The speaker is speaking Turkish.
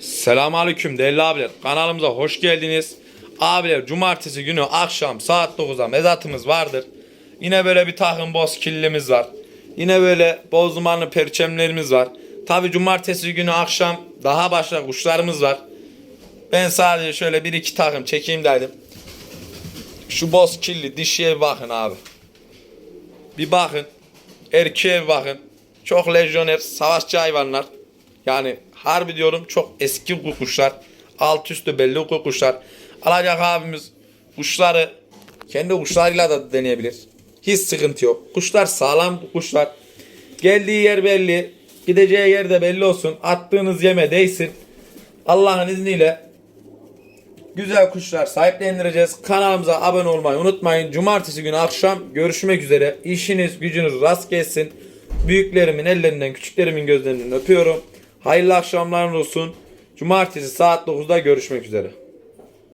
Selamünaleyküm değerli abiler. Kanalımıza hoş geldiniz. Abiler cumartesi günü akşam saat 9'da mezatımız vardır. Yine böyle bir takım boz killimiz var. Yine böyle boz dumanlı perçemlerimiz var. Tabi cumartesi günü akşam daha başka kuşlarımız var. Ben sadece şöyle bir iki takım çekeyim dedim. Şu boz killi dişiye bakın abi. Bir bakın. Erkeğe bakın. Çok lejyoner, savaşçı hayvanlar. Yani harbi diyorum çok eski kuşlar. Alt üstü belli kuşlar. Alacak abimiz kuşları kendi kuşlarıyla da deneyebilir. Hiç sıkıntı yok. Kuşlar sağlam kuşlar. Geldiği yer belli. Gideceği yer de belli olsun. Attığınız yeme değsin. Allah'ın izniyle güzel kuşlar sahiplendireceğiz. Kanalımıza abone olmayı unutmayın. Cumartesi günü akşam görüşmek üzere. İşiniz gücünüz rast gelsin. Büyüklerimin ellerinden küçüklerimin gözlerinden öpüyorum. Hayırlı akşamlar olsun. Cumartesi saat 9'da görüşmek üzere.